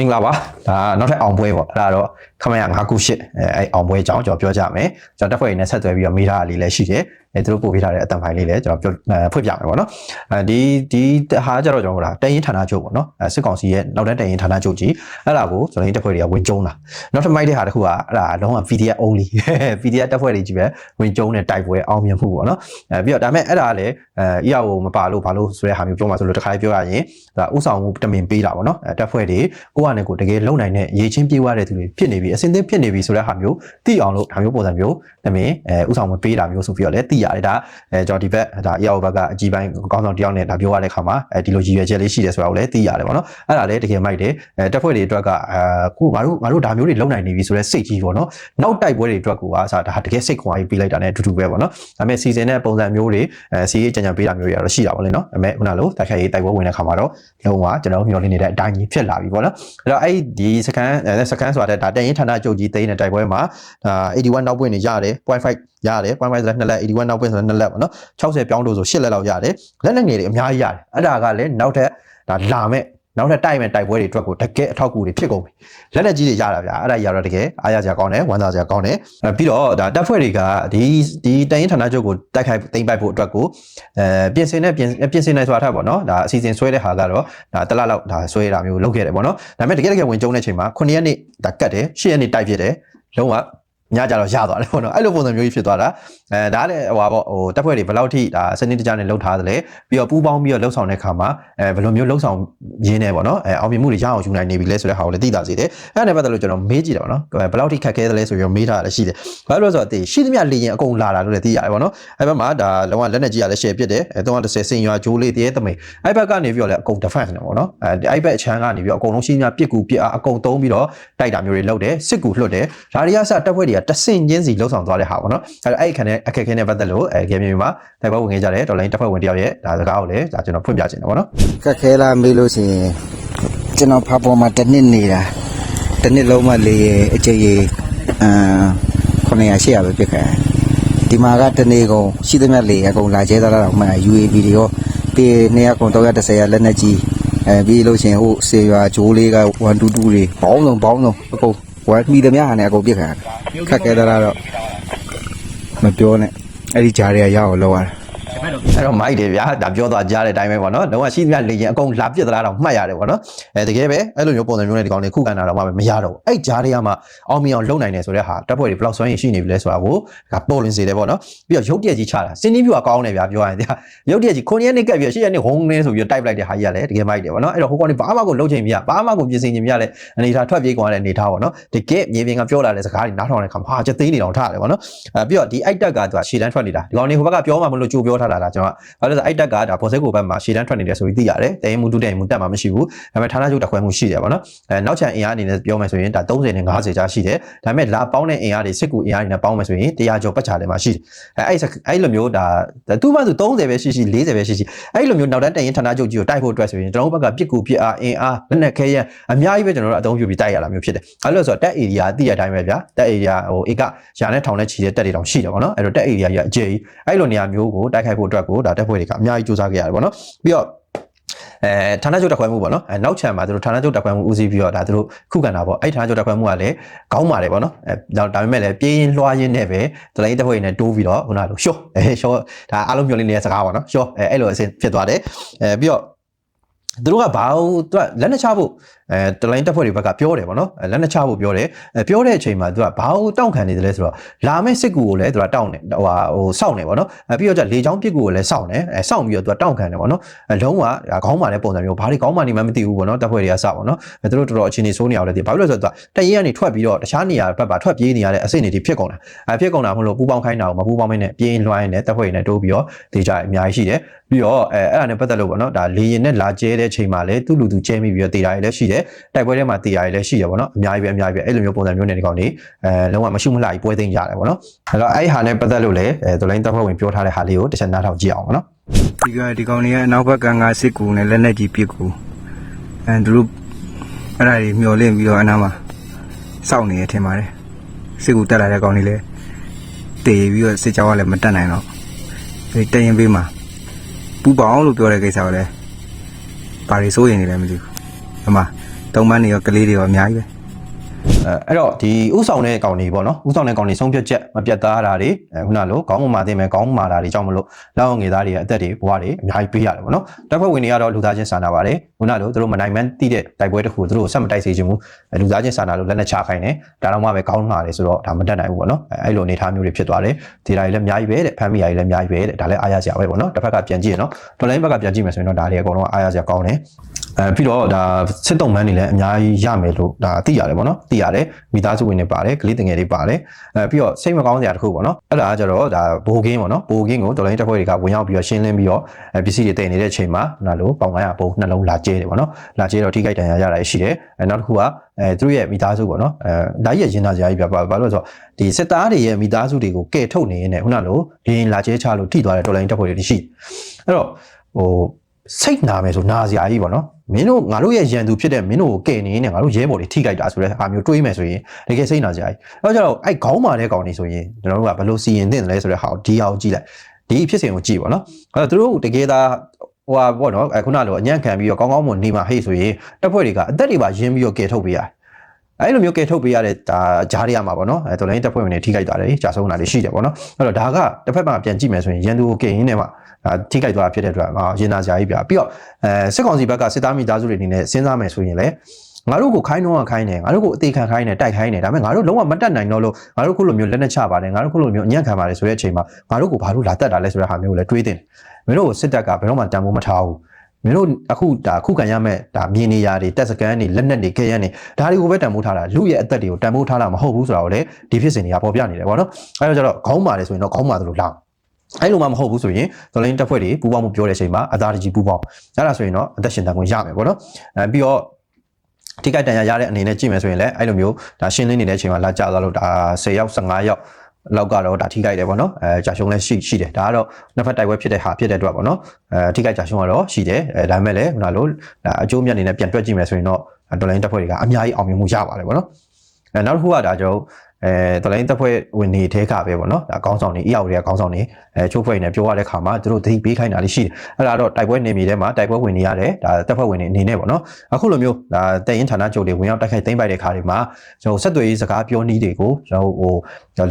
မင်္ဂလာပါဒါနောက်ထပ်အောင်ပွဲပေါ့အဲ့ဒါတော့ခမရ998အဲအဲ့အောင်ပွဲအကြောင်းကျွန်တော်ပြောကြမယ်ကျွန်တော်တက်ဖွဲ့ရင်းနဲ့ဆက်သွယ်ပြီးတော့မိထားတာလေးလည်းရှိတယ်အဲသူတို့ပို့ပေးထားတဲ့အတန်ဖိုင်လေးလည်းကျွန်တော်ပြောအဲဖွင့်ပြမယ်ပေါ့နော်အဲဒီဒီဟာကြတော့ကျွန်တော်တို့တန်ရင်ဌာနချုပ်ပေါ့နော်အဲစစ်ကောင်စီရဲ့နောက်တန်းတန်ရင်ဌာနချုပ်ကြီးအဲ့ဒါကိုကျွန်တော်ဒီတက်ဖွဲ့တွေကဝင်ကျုံးတာနောက်ထပ်မိုက်တဲ့ဟာတစ်ခုကအဲ့ဒါလုံးဝ PDF only PDF တက်ဖွဲ့တွေကြီးပဲဝင်ကျုံးတဲ့တိုက်ပွဲအောင်မြင်မှုပေါ့နော်အဲပြီးတော့ဒါပေမဲ့အဲ့ဒါကလည်းအဲအရာကိုမပါလို့ဘာလို့ဆိုတဲ့ဟာမျိုးပြောမှဆိုလို့တစ်ခါလေးပြောရရင်ဒါဥဆောင်မှုတမင်ပေးတာပေါ့နော်အဲတက်ဖွဲ့တွေကိုယ့်အနေကိုတကယ်လုံနိုင်တဲ့ရေချင်းပြေးသွားတဲ့သူတွေဖြစ်နေပြီအစင်းသင်းဖြစ်နေပြီဆိုတဲ့ဟာမျိုးသိအောင်လို့ဒါမျိုးပုံစံမျိုးတမင်အဲဥဆောင်မှုပေးတာမျိုးဆိုပြီးတော့လည်းသိရတယ်ဒါအဲကျွန်တော်ဒီဘက်ဒါအရာဘက်ကအကြီးပိုင်းကောင်းဆောင်တယောက်နဲ့ဒါပြောရတဲ့ခါမှာအဲဒီလိုရည်ရွယ်ချက်လေးရှိတယ်ဆိုတာကိုလည်းသိရတယ်ပေါ့နော်အဲ့ဒါလည်းတကယ်မိုက်တယ်အဲတက်ဖွဲ့တွေအတွက်ကအဲခုငါတို့ငါတို့ဒါမျိုးတွေလုံနိုင်နေပြီဆိုတဲ့စိတ်ကြီးပေါ့နော်နောက်တိုက်ပွဲတွေအတွက်ကိုအားစားဒါတကယ်စိတ်ခွန်အားကြီးပေးလိုက်တာနဲ့အတူတူပဲပေါ့နော်ဒါပေမဲ့စီစဉ်တဲ့ပုံစံမျိုးတွေအဲစီရေးကြံကြံပေးတာမျိုးတွေကတော့ရှိတာပေါ့လေနော်ဒါပေမဲ့ခုနလိုတိုက်ခိုက်ရေးတိုက်ပွဲဝင်တဲ့ခါမှာတော့လုံးဝကျွန်တော်မျှော်လင့်နေတဲ့အတိုင်းကြီးဖြစ်လာပြီပေါ့နော်အဲ့တော့အဲ့ဒီစကန်စကန်ဆိုတာဒါတန်ရင်ဌာနချုပ်ကြီးသိန်းတဲ့တိုက်ပွဲမှာဒါ81နောက်ပွင့်နေရတယ်0.5ရတယ်0.5ဆိုတော့2လက်81နောက်ပွင့်ဆိုတော့2လက်ပေါ့နော်60ပြောင်းလို့ဆို8လက်လောက်ရတယ်လက်နဲ့ငယ်တွေအများကြီးရတယ်အဲ့ဒါကလည်းနောက်ထပ်ဒါလာမဲ့နောက်ထပ်တိုက်မဲ့တိုက်ပွဲတွေအတွက်ကိုတကယ်အထောက်အကူတွေဖြစ်ကုန်ပြီလက်လက်ကြီးတွေရတာဗျာအဲ့ဒါကြီးရတော့တကယ်အားရစရာကောင်းတယ်ဝမ်းသာစရာကောင်းတယ်အဲပြီးတော့ဒါတပ်ဖွဲ့တွေကဒီဒီတန်ရင်ဌာနချုပ်ကိုတိုက်ခိုက်သိမ်းပိုက်ဖို့အတွက်ကိုအဲပြင်ဆင်တဲ့ပြင်ပြင်ဆင်နေဆိုတာထားပေါ့နော်ဒါအစီအစဉ်ဆွဲတဲ့ဟာကတော့ဒါတလလောက်ဒါဆွဲတာမျိုးလုပ်ခဲ့တယ်ပေါ့နော်ဒါပေမဲ့တကယ်တကယ်ဝင်ကျုံတဲ့အချိန်မှာ9ရက်နေ့ဒါကတ်တယ်10ရက်နေ့တိုက်ဖြစ်တယ်လုံးဝ ညကြတော့ရသွားတယ်ပေါ့နော်အဲ့လိုပုံစံမျိုးကြီးဖြစ်သွားတာအဲဒါလည်းဟိုပါပေါ့ဟိုတပ်ဖွဲ့တွေဘယ်လောက်ထိဒါစနစ်တကျနဲ့လှုပ်ထားသလဲပြီးတော့ပူးပေါင်းပြီးတော့လှုပ်ဆောင်တဲ့ခါမှာအဲဘယ်လိုမျိုးလှုပ်ဆောင်ရင်းနေပေါ့နော်အဲအောင်မြင်မှုတွေရအောင်ယူနိုင်နေပြီလဲဆိုတဲ့ဟာကိုလည်းသိတာစီတယ်အဲ့ဒါနဲ့ပတ်သက်လို့ကျွန်တော်မေးကြည့်တယ်ပေါ့နော်ဘယ်လောက်ထိခက်ခဲသလဲဆိုပြီးတော့မေးထားတာလည်းရှိတယ်ဘာလို့လဲဆိုတော့ဒီရှိသမျှလေရင်အကုန်လာတာလို့လည်းသိရတယ်ပေါ့နော်အဲ့ဘက်မှာဒါလုံးဝလက်နဲ့ကြီးရလဲ share ပြစ်တယ်အဲ330စင်ရွာဂျိုးလေးတည်းတမိန်အဲ့ဘက်ကနေပြီးတော့လည်းအကုန် defense နေပေါ့နော်အဲအဲ့ဘက်အချမ်းကနေပြီးတော့အကုန်လုံးရှိသမျှပြစ်ကူပြစ်အားအကုန်သုံးပြီးတော့တိုက်တာမျိုးတွေလုပ်တယ်စစ်ကူလွှတ်တယ်ဒါတွေကစတပ်ဖွဲ့တွေကတဆင့်ချင်းစီလှုပ်ဆောင်သွားတဲ့ဟာပေါ့နော်အဲ့အဲ့ခါနဲ့အခက်ခဲနဲ့ပတ်သက်လို့အဲဂေးမီမှာတိုက်ပွဲဝင်ခဲ့ကြတယ်ဒေါ်လာတပ်ဖွဲ့ဝင်တယောက်ရဲ့ဒါစကားကိုလည်းဒါကျွန်တော်ဖွင့်ပြချင်တယ်ပေါ့နော်ကက်ခဲလားမေးလို့ရှိရင်ကျွန်တော်ဖာပေါ်မှာတစ်နှစ်နေတာတစ်နှစ်လုံးမှလေအကျိတ်ရေအာ900 800ပဲပြစ်ခဲ့ဒီမှာကတနေ့ကုန်ရှိသမျှလေအကုန်လာကျဲသွားတာတော့မှ UAV တွေရောပြီး200ကုန်330ရလက်နဲ့ကြီးအဲပြီးလို့ရှိရင်ဟိုစေရွာဂျိုးလေးက122တွေဘောင်းလုံးဘောင်းလုံးအကုန်ဝမ်မီသမျှဟာနဲ့အကုန်ပြစ်ခဲ့ ခက်ခဲတာတော့မပြောနဲ့အဲ့ဒီဂျားတွေကရအောင်လောက်ရတာ အဲ့တော့မိုက်တယ်ဗျာဒါပြောသွားကြားတဲ့အတိုင်းပဲပေါ့နော်လုံးဝရှိသမျှလေရင်အကုန်လာပြစ်သလားတော့မှတ်ရတယ်ပေါ့နော်အဲတကယ်ပဲအဲ့လိုမျိုးပုံစံမျိုးနဲ့ဒီကောင်လေးခုခံတာတော့မှမရတော့ဘူးအဲ့ကြားတွေကမှအောင်မြင်အောင်လုပ်နိုင်တယ်ဆိုတဲ့ဟာတပ်ဖွဲ့တွေဘယ်လောက်စွမ်းရည်ရှိနေပြီလဲဆိုတာကိုဒါပေါ်လင်းစေတယ်ပေါ့နော်ပြီးတော့ရုပ်တရက်ကြီးချတာစင်းနီးပြူကကောင်းတယ်ဗျာပြောရရင်ဗျာရုပ်တရက်ကြီး9ရက်နေ့ကပ်ပြီး10ရက်နေ့ဝုန်းနေဆိုပြီးတိုက်ပလိုက်တဲ့ဟာကြီးကလည်းတကယ်မိုက်တယ်ပေါ့နော်အဲ့တော့ဟိုကောင်လေးဘာမှကိုလုံးချိန်မရဘာမှကိုပြင်ဆင်ချိန်မရလဲအနေထားထွက်ပြေးကွာတဲ့အနေထားပေါ့နော်တကယ်မြေပြင်ကပြောလာတဲ့စကားတွေနားထောင်တဲ့ခါမှာဟာချက်သိန်းနေတော့ထားတယ်ပေါ့နော်အဲပြီးတော့ဒီအိုက်တက်ကသူကရှေ့တန်းထွက်နေတာဒီကောင်လေးဟိုဘက်ကပြောမှမလို့ကြိုပြောထားတာဒါကျွန်တော်ဘာလို့လဲဆိုအိုက်တက်ကဒါဘော်စက်ကိုဘက်မှာရှေ့တန်းထွက်နေတယ်ဆိုပြီးသိရတယ်တဲမှုတူတဲမှုတက်မှာမရှိဘူးဒါပေမဲ့ဌာနချုပ်တစ်ခွဲမှုရှိတယ်ပေါ့နော်အဲနောက်ချန်အင်အားအနေနဲ့ပြောမယ်ဆိုရင်ဒါ30နဲ့50ကြားရှိတယ်ဒါပေမဲ့လာပေါင်းတဲ့အင်အားတွေစစ်ကူအင်အားတွေနဲ့ပေါင်းမယ်ဆိုရင်100ကျော်ပတ်ချာတယ်မှာရှိတယ်အဲအဲ့အဲ့လိုမျိုးဒါသူ့ဘက်ဆို30ပဲရှိရှိ40ပဲရှိရှိအဲ့လိုမျိုးနောက်တန်းတရင်ဌာနချုပ်ကြီးကိုတိုက်ဖို့အတွက်ဆိုရင်ကျွန်တော်တို့ဘက်ကပြစ်ကူပြစ်အားအင်အားလက်နက်ခဲရန်အများကြီးပဲကျွန်တော်တို့အသုံးပြုပြီးတိုက်ရတာမျိုးဖြစ်တယ်အဲ့လိုဆိုတော့တက် area အတိအတိုင်းပဲဗျာတက် area ဟိုဧကရာနဲ့ထောင်နဲ့ချီတဲ့တက်တွေတောင်ရှိတယ်ပေါ့နော်အဲ့တော့တက် area ကြီးအကျယ်ကြီးအဲ့လိုနေရာမျိုးကိုတိုက်ခိုက်ဖို့အတွက်ကိုဒါတက်ဖွဲ့တွေကအများကြီးစူးစမ်းခဲ့ရတယ်ပေါ့နော်ပြီးတော့အဲဌာနချုပ်တက်ခွဲမှုပေါ့နော်အဲနောက်ချန်မှာသူတို့ဌာနချုပ်တက်ခွဲမှုဦးစီးပြီးတော့ဒါသူတို့ခုခံတာပေါ့အဲ့ဌာနချုပ်တက်ခွဲမှုကလည်းကောင်းပါတယ်ပေါ့နော်အဲဒါပေမဲ့လည်းပြေးရင်လွှားရင်းနဲ့ပဲဒလိုင်းတက်ခွဲနေတိုးပြီးတော့ခုနကလို့ရှော့အဲရှော့ဒါအားလုံးမျှော်လင့်နေတဲ့စကားပေါ့နော်ရှော့အဲအဲ့လိုအဆင်ဖြစ်သွားတယ်အဲပြီးတော့ သူတို့ကဘာလို့သူကလက်နဲ့ချဖို့အဲတလိုင်းတက်ဖွဲ့တွေဘက်ကပြောတယ်ပေါ့နော်အဲလက်နဲ့ချဖို့ပြောတယ်အဲပြောတဲ့အချိန်မှာသူကဘာလို့တောင့်ခံနေတယ်လဲဆိုတော့လာမယ့်စစ်ကူကိုလည်းသူကတောင့်နေဟိုဟာဟိုစောင့်နေပေါ့နော်အဲပြီးတော့ကျလေချောင်းပစ်ကူကိုလည်းစောင့်နေအဲစောင့်ပြီးတော့သူကတောင့်ခံတယ်ပေါ့နော်အဲလုံးဝခေါင်းမာတဲ့ပုံစံမျိုးဘာတွေခေါင်းမာနေမှမသိဘူးပေါ့နော်တက်ဖွဲ့တွေကစပေါ့နော်အဲသူတို့တော်တော်အခြေအနေဆိုးနေအောင်လည်းဒီဘာဖြစ်လို့လဲဆိုတော့တရင်ကနေထွက်ပြီးတော့တခြားနေရာဘက်ပါထွက်ပြေးနေရတဲ့အဆင့်တွေဖြစ်ကုန်တာအဲဖြစ်ကုန်တာမဟုတ်လို့ပူပေါင်းခိုင်းတာကိုမပူပေါင်းမင်းနဲ့ပြေးလွှိုင်းနဲ့တက်ဖွဲ့တွေနဲ့တိုးပြီးတော့ဒေကြအများကြီးရှိတယ်ပြီးတော့အဲအဲ့ဒါနဲ့ပတ်သက်လို့ပေါ့နော်ဒါလေရင်နဲ့လာကျဲတဲ့ချိန်မှာလည်းသူ့လူသူကျဲမိပြီးတော့တေတာတွေလည်းရှိတယ်တိုက်ပွဲထဲမှာတေတာတွေလည်းရှိတယ်ပေါ့နော်အများကြီးပဲအများကြီးပဲအဲ့လိုမျိုးပုံစံမျိုးနဲ့ဒီကောင်တွေအဲလုံးဝမရှုမလှကြီးပွဲသိမ်းကြတယ်ပေါ့နော်အဲ့တော့အဲ့ဟာနဲ့ပတ်သက်လို့လည်းအဲဒလိုင်းတပ်ဖွဲ့ဝင်ပြောထားတဲ့ဟာလေးကိုတစ်ချက်နားထောင်ကြည့်အောင်ပေါ့နော်ဒီကဒီကောင်တွေကအနောက်ဘက်ကငါစစ်ကူနဲ့လက်နဲ့ကြီးပြစ်ကူအဲသူတို့အဲ့ဒါတွေမျောလင့်ပြီးတော့အနားမှာစောင့်နေရထင်ပါတယ်စစ်ကူတက်လာတဲ့ကောင်တွေလည်းတေပြီးတော့စစ်ကြောကလည်းမတက်နိုင်တော့ဒီတရင်ပေးမှာပူပေါင်းလို့ပြောတဲ့ကိစ္စကလည်း ဘာတွေစိုးရင်နေလဲမသိဘူးအမသုံးပန်းတွေရောကလေးတွေရောအများကြီးပဲ အဲအဲ့တော့ဒီဥဆောင်တဲ့ကောင်တွေပေါ့နော်ဥဆောင်တဲ့ကောင်တွေဆုံးဖြတ်ချက်မပြတ်သားတာတွေအဲခုနလိုခေါင်းမမာသိမယ်ခေါင်းမမာတာတွေကြောင့်မလို့လောက်အောင်ငယ်သားတွေရဲ့အသက်တွေဘဝတွေအများကြီးပေးရတယ်ပေါ့နော်တပ်ဖွဲ့ဝင်တွေကတော့လူသားချင်းစာနာပါတယ်ခုနလိုသူတို့မနိုင်မှန်းတိတဲ့တိုက်ပွဲတစ်ခုသူတို့ဆက်မတိုက်စေချင်ဘူးအဲလူသားချင်းစာနာလို့လက်နဲ့ချခိုင်းတယ်ဒါတော့မှပဲခေါင်းမာတယ်ဆိုတော့ဒါမတက်နိုင်ဘူးပေါ့နော်အဲအဲ့လိုအနေအထားမျိုးတွေဖြစ်သွားတယ်ဒီဓာတ်တွေလည်းအများကြီးပဲတဲ့ဖမ်းမိရည်လည်းအများကြီးပဲတဲ့ဒါလည်းအားရစရာပဲပေါ့နော်တစ်ဖက်ကပြန်ကြည့်ရနော်တော်လိုင်းဘက်ကပြန်ကြည့်မယ်ဆိုရင်တော့ဒါတွေအကုန်လုံးအားရစရာကောင်းတယ် အဲပြီးတော့ဒါစစ်တုံးမန်းတွေလည်းအများကြီးရမယ်လို့ဒါသိရတယ်ပေါ့နော်သိရတယ်မိသားစုဝင်တွေပါတယ်ကလေးတငယ်တွေပါတယ်အဲပြီးတော့စိတ်မကောင်းစရာတစ်ခုပေါ့နော်အဲ့ဒါကကြတော့ဒါဘိုးကင်းပေါ့နော်ဘိုးကင်းကိုတော်လိုင်းတက်ဖွဲ့တွေကဝင်ရောက်ပြီးတော့ရှင်းလင်းပြီးတော့အဲပစ္စည်းတွေတည်နေတဲ့အချိန်မှာနာလို့ပေါင်900ဘုံနှလုံးလာကျဲတယ်ပေါ့နော်လာကျဲတော့ထိခိုက်ဒဏ်ရာရတာရှိတယ်အဲနောက်တစ်ခုကအဲသူတို့ရဲ့မိသားစုပေါ့နော်အဲဒါကြီးရဲ့ရင်သားစရာကြီးပြပါဘာလို့လဲဆိုတော့ဒီစစ်သားတွေရဲ့မိသားစုတွေကိုကဲထုတ်နေနေခုနလိုဒီလာကျဲချလို့ထိသွားတဲ့တော်လိုင်းတက်ဖွဲ့တွေရှိအဲ့တော့ဟို စိတ်နာမယ်ဆိုနာစရာကြီးပေါ့နော်မင်းတို့ငါတို့ရဲ့ရန်သူဖြစ်တဲ့မင်းတို့ကိုကဲနေနေငါတို့ရဲဘော်တွေထိခိုက်တာဆိုတဲ့အားမျိုးတွေးမယ်ဆိုရင်တကယ်စိတ်နာစရာကြီးအဲ့တော့ကျတော့အဲ့ခေါင်းမာတဲ့ကောင်တွေဆိုရင်ကျွန်တော်တို့ကဘယ်လိုစီရင်သင့်တယ်လဲဆိုတဲ့ဟာကိုဒီအောင်ကြည့်လိုက်ဒီဖြစ်စဉ်ကိုကြည့်ပေါ့နော်အဲ့တော့သူတို့တကယ်သာဟိုဟာပေါ့နော်အခုနလိုအညံ့ခံပြီးတော့ကောင်းကောင်းမွန်နေမှာဟေ့ဆိုရင်တပ်ဖွဲ့တွေကအသက်တွေပါရင်းပြီးတော့ကဲထုတ်ပေးရတယ် အဲ့လိုမျိုးကဲထုတ်ပေးရတဲ့ဒါဂျားတွေရမှာပေါ့နော်အဲတော်လိုင်းတပ်ဖွဲ့ဝင်တွေထိခိုက်တာတွေကြာဆုံးတာတွေရှိတယ်ပေါ့နော်အဲ့တော့ဒါကတစ်ဖက်မှာပြန်ကြည့်မယ်ဆိုရင်ရန်သူကိုကဲရင်းနေမှာဒါထိခိုက်သွားတာဖြစ်တဲ့အတွက်အာရင်နာစရာကြီးပြပြီးတော့အဲစစ်ကောင်စီဘက်ကစစ်သားမိသားစုတွေအနေနဲ့စဉ်းစားမယ်ဆိုရင်လည်းငါတို့ကိုခိုင်းတော့ခိုင်းတယ်ငါတို့ကိုအသေးခံခိုင်းတယ်တိုက်ခိုင်းတယ်ဒါပေမဲ့ငါတို့လုံးဝမတက်နိုင်တော့လို့ငါတို့ခုလိုမျိုးလက်နဲ့ချပါတယ်ငါတို့ခုလိုမျိုးအညံ့ခံပါတယ်ဆိုတဲ့အချိန်မှာငါတို့ကိုဘာလို့လာတက်တာလဲဆိုတဲ့ဟာမျိုးကိုလည်းတွေးတင်မင်းတို့ကိုစစ်တပ်ကဘယ်တော့မှတန်ဖိုးမထားဘူး မင်းတို့အခုဒါခုခံရမဲ့ဒါမြင်နေရတွေတက်စကန်တွေလက်နက်တွေခဲရန်တွေဒါတွေကိုပဲတန်ဖိုးထားတာလူရဲ့အသက်တွေကိုတန်ဖိုးထားတာမဟုတ်ဘူးဆိုတာကိုလည်းဒီဖြစ်စဉ်တွေကပေါ်ပြနေတယ်ပေါ့နော်အဲဒါကြတော့ခေါင်းပါတယ်ဆိုရင်တော့ခေါင်းပါသလိုလောက်အဲ့လိုမှမဟုတ်ဘူးဆိုရင်ဒေါ်လာတက်ဖွဲ့တွေပူပေါင်းမှုပြောတဲ့အချိန်မှာအသာတကြီးပူပေါင်းအဲ့ဒါဆိုရင်တော့အသက်ရှင်တန်ခွင့်ရမယ်ပေါ့နော်အဲပြီးတော့ထိခိုက်တန်ရာရတဲ့အနေနဲ့ကြည့်မယ်ဆိုရင်လည်းအဲ့လိုမျိုးဒါရှင်းလင်းနေတဲ့အချိန်မှာလာကြသွားလို့ဒါ10ရောက်15ရောက် လောက်ကတော့ဒါထိခိုက်တယ်ပေါ့နော်အဲကြာရှုံးလည်းရှိရှိတယ်ဒါကတော့နှစ်ဖက်တိုက်ပွဲဖြစ်တဲ့ဟာဖြစ်တဲ့အတွက်ပေါ့နော်အဲထိခိုက်ကြာရှုံးကတော့ရှိတယ်အဲဒါပေမဲ့လည်းခုနလိုဒါအကျိုးမြတ်အနေနဲ့ပြန်တွက်ကြည့်မယ်ဆိုရင်တော့ဒေါ်လာတက်ဖွဲ့တွေကအများကြီးအောင်မြင်မှုရပါတယ်ပေါ့နော်အဲနောက်တစ်ခုကဒါကျွန်တော် အဲတော်လိုင်းတပ်ဖွဲ့ဝင်နေတဲကပဲပေါ့နော်ဒါအကောင်းဆောင်နေအရောက်တွေကကောင်းဆောင်နေအဲချိုးဖွဲ့နေပြောရတဲ့ခါမှာသူတို့သတိပေးခိုင်းတာလေးရှိတယ်အဲ့ဒါတော့တိုက်ပွဲနေမြေထဲမှာတိုက်ပွဲဝင်နေရတယ်ဒါတပ်ဖွဲ့ဝင်နေအနေနဲ့ပေါ့နော်အခုလိုမျိုးဒါတရင်ဌာနချုပ်တွေဝင်ရောက်တိုက်ခိုက်သိမ်းပိုက်တဲ့ခါတွေမှာကျွန်တော်ဆက်သွယ်ရေးစကားပြောနည်းတွေကိုကျွန်တော်ဟို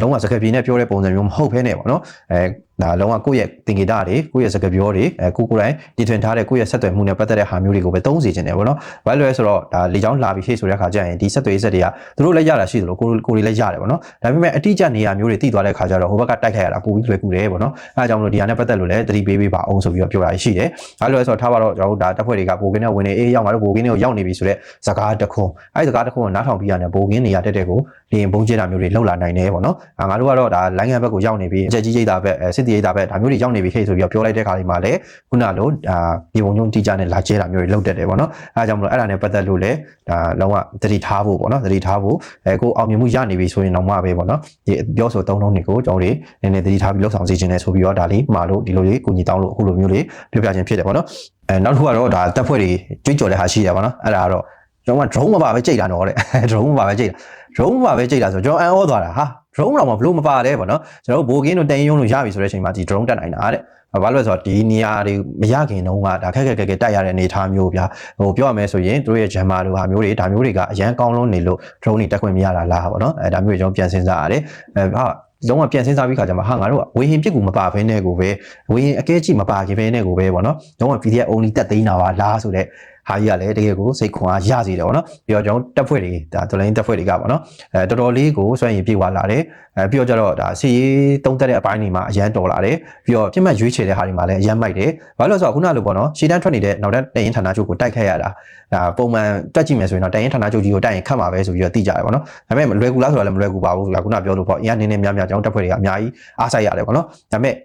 လုံးဝစကားပြေနဲ့ပြောတဲ့ပုံစံမျိုးမဟုတ်ဘဲနဲ့ပေါ့နော်အဲ ဒါလုံးဝကိုယ့်ရဲ့သင်္ကေတတွေကိုယ့်ရဲ့စကားပြောတွေအဲကိုကိုယ်တိုင်တည်ထွင်ထားတဲ့ကိုယ့်ရဲ့ဆက်သွယ်မှုနဲ့ပတ်သက်တဲ့ဟာမျိုးတွေကိုပဲသုံးစီခြင်းတယ်ပေါ့နော်ဘာလို့လဲဆိုတော့ဒါလေချောင်းလာပြီးဟေ့ဆိုတဲ့ခါကျရင်ဒီဆက်သွယ်ရေးဆက်တွေကသူတို့လည်းရတာရှိသလိုကိုကိုတွေလည်းရတယ်ပေါ့နော်ဒါပေမဲ့အတိအကျနေရာမျိုးတွေတည်သွားတဲ့ခါကျတော့ဟိုဘက်ကတိုက်ခိုက်ရတာပိုပြီးလွယ်ကူတယ်ပေါ့နော်အဲအကြောင်းမလို့ဒီဟာနဲ့ပတ်သက်လို့လည်းသတိပေးပေးပါအောင်ဆိုပြီးတော့ပြောတာရှိတယ်ဘာလို့လဲဆိုတော့ထားပါတော့ကျွန်တော်တို့ဒါတပ်ဖွဲ့တွေကဘိုကင်းနဲ့ဝင်နေအေးရောက်မှာတော့ဘိုကင်းတွေကိုရောက်နေပြီဆိုတော့စကားတခွန်းအဲစကားတခွန်းကိုနားထောင်ပြီးရတယ်ဘိုကင်းနေရာတက်တဲ့ကိုလင်းဘုံကျဲတာမျိုးတွေလောက်လာနိုင်တယ်ပေါ့နော်ငါတို့ကတော့ဒါလိုင်းငံဘက်ကိုရောက်နေပြီအချက်ကြီးကြီးတာဘက်စစ်တီရိတာဘက်ဒါမျိုးတွေရောက်နေပြီခေဆိုပြီးတော့ပြောလိုက်တဲ့ခါလေးမှာလည်းခုနလိုဒါမြေပုံကျုံတိကျနဲ့လာကျဲတာမျိုးတွေလောက်တက်တယ်ပေါ့နော်အဲအကြောင်းမလို့အဲ့ဒါနဲ့ပတ်သက်လို့လည်းဒါလုံးဝသတိထားဖို့ပေါ့နော်သတိထားဖို့အဲကိုအောင်မြင်မှုရနေပြီဆိုရင်တော့မှပဲပေါ့နော်ဒီပြောဆိုသုံးလုံးတွေကိုကျွန်တော်တို့နည်းနည်းသတိထားပြီးလှုပ်ဆောင်စေခြင်းနဲ့ဆိုပြီးတော့ဒါလေးမှာလို့ဒီလိုလေးကိုညီတောင်းလို့အခုလိုမျိုးလေးပြောပြခြင်းဖြစ်တယ်ပေါ့နော်အဲနောက်တစ်ခုကတော့ဒါတပ်ဖွဲ့တွေကြွေးကြော်တဲ့ဟာရှိတယ်ပေါ့နော်အဲ့ဒါကတော့ ကျွန်တော်က drone မပါပဲကြိတ်တာတော့တဲ့ drone မပါပဲကြိတ်တာ drone မပါပဲကြိတ်တာဆိုကျွန်တော်အန်ဩသွားတာဟာ drone တော့မဘလို့မပါတယ်ပေါ့နော်ကျွန်တော်ဘိုကင်းတို့တန်ရုံလို့ရပြီဆိုတဲ့အချိန်မှာဒီ drone တက်နိုင်တာတဲ့ဘာလို့လဲဆိုတော့ဒီနေရာတွေမရခင်တုန်းကဒါခက်ခက်ခက်ခက်တက်ရတဲ့အနေအထားမျိုးဗျာဟိုပြောရမယ်ဆိုရင်တို့ရဲ့ဂျမ်မာလိုဟာမျိုးတွေဒါမျိုးတွေကအရန်ကောင်းလုံးနေလို့ drone တွေတက်ခွင့်မရတာလားပေါ့နော်အဲဒါမျိုးတွေကျွန်တော်ပြန်စဉ်းစားရတယ်အဲဟာလုံးဝပြန်စဉ်းစားပြီးခါကျမှဟာငါတို့ကဝေဟင်ပြစ်ကူမပါဘဲနဲ့ကိုပဲဝေဟင်အကဲကြည့်မပါခင်ဘဲနဲ့ကိုပဲပေါ့နော်လုံးဝ PDF only တက်သိမ်းတာပါလားဆိုတော့ ဟာကြီးကလည်းတကယ်ကိုစိတ်ခွန်အားရစီတယ်ပေါ့နော်ပြီးတော့ကျွန်တော်တက်ဖွဲ့တွေဒါဒလိုင်းတက်ဖွဲ့တွေကပေါ့နော်အဲတော်တော်လေးကိုစွန့်ရင်ပြေးသွားလာတယ်အဲပြီးတော့ကျတော့ဒါစီရေးတုံးတက်တဲ့အပိုင်းတွေမှာအရန်တော်လာတယ်ပြီးတော့ပြစ်မှတ်ရွေးချယ်တဲ့ဟာတွေမှာလည်းအရန်မိုက်တယ်ဘာလို့လဲဆိုတော့ခုနလိုပေါ့နော်ရှေ့တန်းထွက်နေတဲ့နောက်တန်းတရင်ဌာနချုပ်ကိုတိုက်ခတ်ရတာဒါပုံမှန်တက်ကြည့်မယ်ဆိုရင်တော့တရင်ဌာနချုပ်ကြီးကိုတိုက်ရင်ခတ်မှာပဲဆိုပြီးတော့သိကြတယ်ပေါ့နော်ဒါပေမဲ့မလွယ်ကူလားဆိုတော့လည်းမလွယ်ကူပါဘူးခုနပြောလို့ပေါ့အရင်နည်းနည်းများများကျွန်တော်တက်ဖွဲ့တွေကအများကြီးအားဆိုင်ရတယ်ပေါ့နော်ဒါပေမဲ့အဲ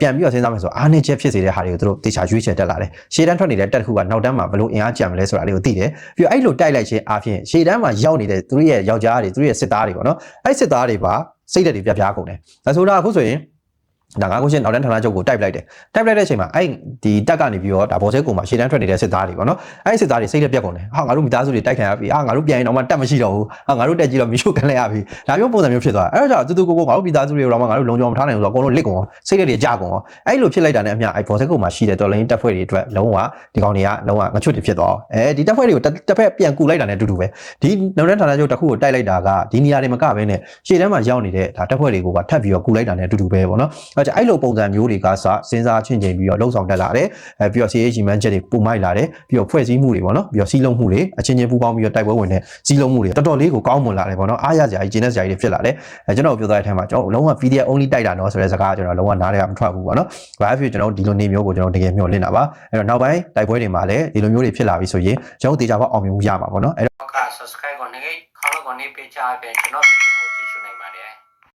ပြန်ပြီးတော့စဉ်းစားမယ်ဆိုအားနေချက်ဖြစ်စေတဲ့ဟာတွေကိုသူတို့တေချာရွေးချယ်တက်လာတယ်ရှေ့တန်းထွက်နေတဲ့တက်တစ်ခုကနောက်တန်းမှာဘလို့အင်အားကြံမလဲဆိုတာလေးကိုသိတယ်ပြီးတော့အဲ့လိုတိုက်လိုက်ခြင်းအပြင်ရှေ့တန်းမှာရောက်နေတဲ့သူတို့ရဲ့ယောက်ျားတွေသူတို့ရဲ့စစ်သားတွေပေါ့နော်အဲ့စစ်သားတွေပါစိတ်ဓာတ်တွေပြပြကုန်တယ်ဒါဆိုတာအခုဆိုရင် ဒါငါကိုရှင်းနောက်တန်းဌာနချုပ်ကိုတိုက်ပလိုက်တယ်တိုက်ပလိုက်တဲ့အချိန်မှာအဲ့ဒီတက်ကနေပြီးတော့ဒါဘော်ဆဲကုံမှာရှေ့တန်းထွက်နေတဲ့စစ်သားတွေပေါ့နော်အဲ့ဒီစစ်သားတွေစိတ်လက်ပြက်ကုန်တယ်ဟာငါတို့မိသားစုတွေတိုက်ခံရပြီဟာငါတို့ပြန်ရင်တော့မှတက်မရှိတော့ဘူးဟာငါတို့တက်ကြည့်တော့မီရှို့ကန်လိုက်ရပြီဒါမျိုးပုံစံမျိုးဖြစ်သွားတယ်အဲ့တော့တူတူကိုကိုငါတို့မိသားစုတွေတော့မှငါတို့လုံခြုံမထားနိုင်ဘူးဆိုတော့အကုန်လုံးလစ်ကုန်အောင်စိတ်လက်တွေကြကုန်အောင်အဲ့လိုဖြစ်လိုက်တာနဲ့အမျှအဲ့ဘော်ဆဲကုံမှာရှိတဲ့တော်လိုင်းတက်ဖွဲ့တွေအတွက်လုံးဝဒီကောင်တွေကလုံးဝငချွတ်တွေဖြစ်သွားအောင်အဲဒီတက်ဖွဲ့တွေကိုတစ်ဖက်ပြန်ကူလိုက်တာနဲ့အတူတူပဲဒီနောက်တန်းဌာနချုပ်တစ်ခုကိုတိုက်လိုက်တာကဒီနေရာတွေမကဘဲနဲ့ရှေ့တန်းမှာရောက်နေတဲ့ဒါတက်ဖွဲ့တွေကိုပါထပ်ပြီးတော့ကူလိုက်တာနဲ့အတူတူပဲပေါ့နော်အဲ့ကြအဲ့လိုပုံစံမျိုးတွေကစစဉ်းစားချင့်ချိန်ပြီးတော့လှုပ်ဆောင်တက်လာတယ်အဲပြီးတော့ CH မှန်းချက်တွေပုံမိုက်လာတယ်ပြီးတော့ဖွဲ့စည်းမှုတွေပေါ့နော်ပြီးတော့စီးလုံးမှုတွေအချင်းချင်းပူးပေါင်းပြီးတော့တိုက်ပွဲဝင်တဲ့စီးလုံးမှုတွေတော်တော်လေးကိုကောင်းမွန်လာတယ်ပေါ့နော်အားရစရာကြီးကျင်းတဲ့စရာကြီးတွေဖြစ်လာတယ်အဲကျွန်တော်ပြောသွားတဲ့အထက်မှာကျွန်တော်လုံးဝ PDF only တိုက်တာနော်ဆိုတဲ့စကားကျွန်တော်လုံးဝနားထဲကမထွက်ဘူးပေါ့နော်ဘာဖြစ်ကျွန်တော်ဒီလိုနေမျိုးကိုကျွန်တော်တကယ်မျှော်လင့်တာပါအဲ့တော့နောက်ပိုင်းတိုက်ပွဲတွေမှာလည်းဒီလိုမျိုးတွေဖြစ်လာပြီဆိုရင်ကျွန်တော်တေချာပေါအောင်မြင်မှုရမှာပေါ့နော်အဲ့တော့က subscribe ကိုနေခေါင်းကိုနေပေးချပေးကျွန်တော်ဗီဒီယို